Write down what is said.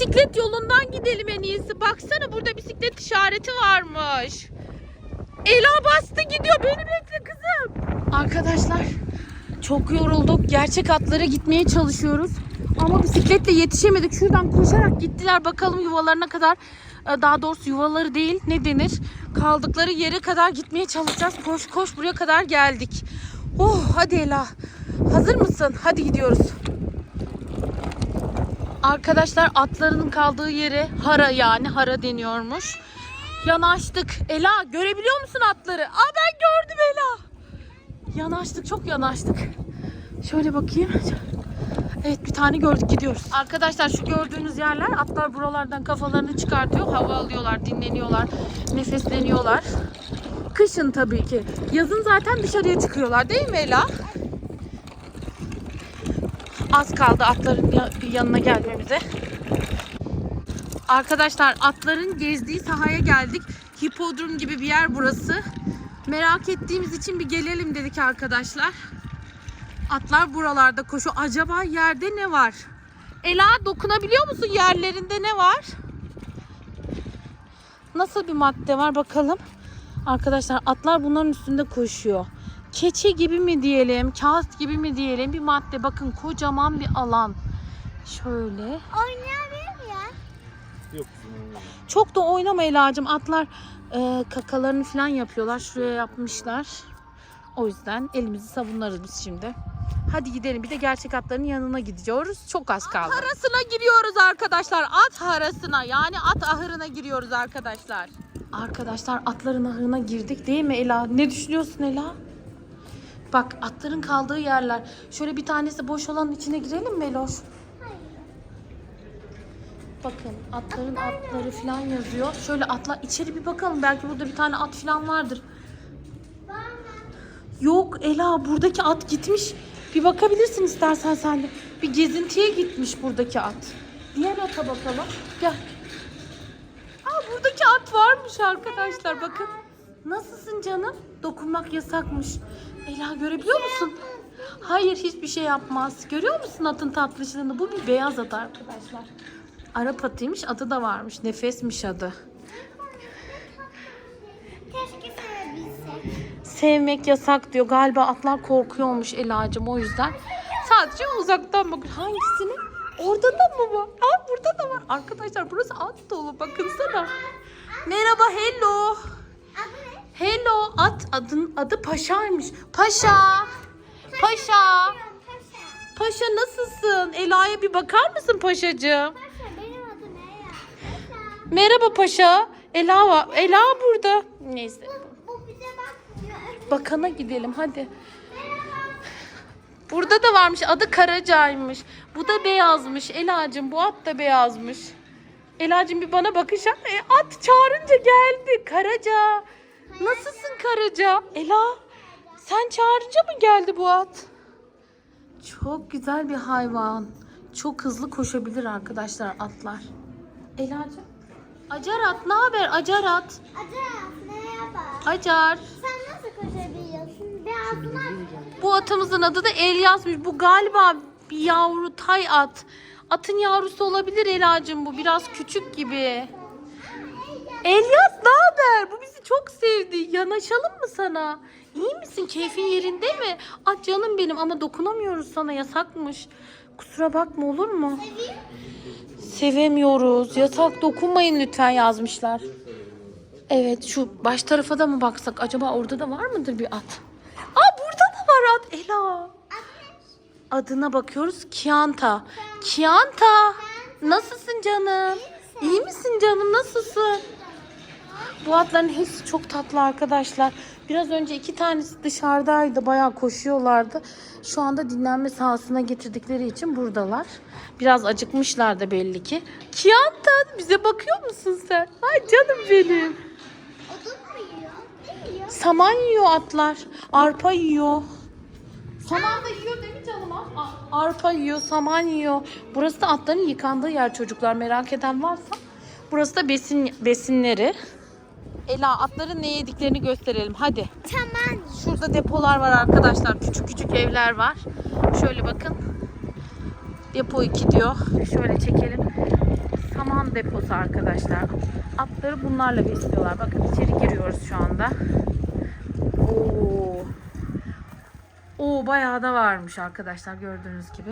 bisiklet yolundan gidelim en iyisi. Baksana burada bisiklet işareti varmış. Ela bastı gidiyor. Beni bekle kızım. Arkadaşlar çok yorulduk. Gerçek atlara gitmeye çalışıyoruz. Ama bisikletle yetişemedik. Şuradan koşarak gittiler. Bakalım yuvalarına kadar. e, Daha doğrusu yuvaları değil ne denir? Kaldıkları yere kadar gitmeye çalışacağız. Koş koş buraya kadar geldik. Oh hadi Ela. Hazır mısın? Hadi gidiyoruz. Arkadaşlar atların kaldığı yere hara yani hara deniyormuş. Yanaştık. Ela görebiliyor musun atları? Aa ben gördüm Ela. Yanaştık çok yanaştık. Şöyle bakayım. Evet bir tane gördük gidiyoruz. Arkadaşlar şu gördüğünüz yerler atlar buralardan kafalarını çıkartıyor. Hava alıyorlar, dinleniyorlar, nefesleniyorlar. Kışın tabii ki. Yazın zaten dışarıya çıkıyorlar değil mi Ela? Az kaldı atların ya- yanına gelmemize. Arkadaşlar atların gezdiği sahaya geldik. Hipodrom gibi bir yer burası. Merak ettiğimiz için bir gelelim dedik arkadaşlar. Atlar buralarda koşuyor. Acaba yerde ne var? Ela dokunabiliyor musun yerlerinde ne var? Nasıl bir madde var bakalım. Arkadaşlar atlar bunların üstünde koşuyor. Keçe gibi mi diyelim, kağıt gibi mi diyelim bir madde. Bakın kocaman bir alan. Şöyle. Oynayabilir ya. Yok. Çok da oynama Ela'cığım. Atlar e, kakalarını falan yapıyorlar. Şuraya yapmışlar. O yüzden elimizi sabunlarız biz şimdi. Hadi gidelim. Bir de gerçek atların yanına gidiyoruz. Çok az kaldı. At harasına giriyoruz arkadaşlar. At harasına yani at ahırına giriyoruz arkadaşlar. Arkadaşlar atların ahırına girdik değil mi Ela? Ne düşünüyorsun Ela? Bak atların kaldığı yerler. Şöyle bir tanesi boş olanın içine girelim mi Eloş? Bakın atların atları falan yazıyor. Şöyle atla içeri bir bakalım. Belki burada bir tane at falan vardır. Yok Ela buradaki at gitmiş. Bir bakabilirsin istersen sen de. Bir gezintiye gitmiş buradaki at. Diğer ata bakalım. Gel. Aa buradaki at varmış arkadaşlar bakın. Nasılsın canım? Dokunmak yasakmış. Ela görebiliyor musun? Hayır hiçbir şey yapmaz. Görüyor musun atın tatlışlığını? Bu bir beyaz at arkadaşlar. Arap atıymış adı da varmış. Nefesmiş adı. Keşke. Sevmek yasak diyor. Galiba atlar korkuyormuş Ela'cığım o yüzden. Sadece uzaktan bakın. Hangisini? Orada da mı var? Aa burada da var. Arkadaşlar burası at dolu. Bakınsana. Merhaba hello. Hello. At adın adı Paşa'ymış. Paşa. Paşa. Paşa. Nasılsın? Ela'ya bir bakar mısın Paşacığım? Paşa benim adım ne ya? Paşa. Merhaba Paşa. Ela var. Ela burada. Neyse. Bu bize bakmıyor. Öbür- Bakana gidelim hadi. Burada da varmış. Adı Karaca'ymış. Bu da beyazmış. Ela'cığım bu at da beyazmış. Ela'cığım bir bana bakış yap. E, at çağırınca geldi. Karaca. Nasılsın Karaca? Ela sen çağırınca mı geldi bu at? Çok güzel bir hayvan. Çok hızlı koşabilir arkadaşlar atlar. Ela'cığım. Acar at ne haber? Acar at. Acar merhaba. Acar. Sen nasıl koşabiliyorsun? Beyazlar. Bu atımızın adı da Elyas'mış. Bu galiba bir yavru tay at. Atın yavrusu olabilir Ela'cığım bu. Biraz küçük gibi. Elyas ne haber? Bu bizi çok sevdi. Yanaşalım mı sana? İyi misin? Keyfin yerinde mi? Ah canım benim ama dokunamıyoruz sana. Yasakmış. Kusura bakma olur mu? Sevemiyoruz. Yasak dokunmayın lütfen yazmışlar. Evet şu baş tarafa da mı baksak? Acaba orada da var mıdır bir at? Aa burada da var at Ela. Adına bakıyoruz. Kianta. Kianta. Nasılsın canım? İyi misin canım? Nasılsın? Bu atların hepsi çok tatlı arkadaşlar. Biraz önce iki tanesi dışarıdaydı. Bayağı koşuyorlardı. Şu anda dinlenme sahasına getirdikleri için buradalar. Biraz acıkmışlar da belli ki. Kianta bize bakıyor musun sen? Ay canım benim. Saman yiyor atlar. Arpa yiyor. Saman da yiyor değil mi canım? Arpa yiyor, saman yiyor. Burası da atların yıkandığı yer çocuklar. Merak eden varsa. Burası da besin besinleri. Ela atların ne yediklerini gösterelim hadi. Tamam. Şurada depolar var arkadaşlar. Küçük küçük evler var. Şöyle bakın. Depo 2 diyor. Şöyle çekelim. Saman deposu arkadaşlar. Atları bunlarla besliyorlar. Bakın içeri giriyoruz şu anda. Oo. Oo bayağı da varmış arkadaşlar gördüğünüz gibi.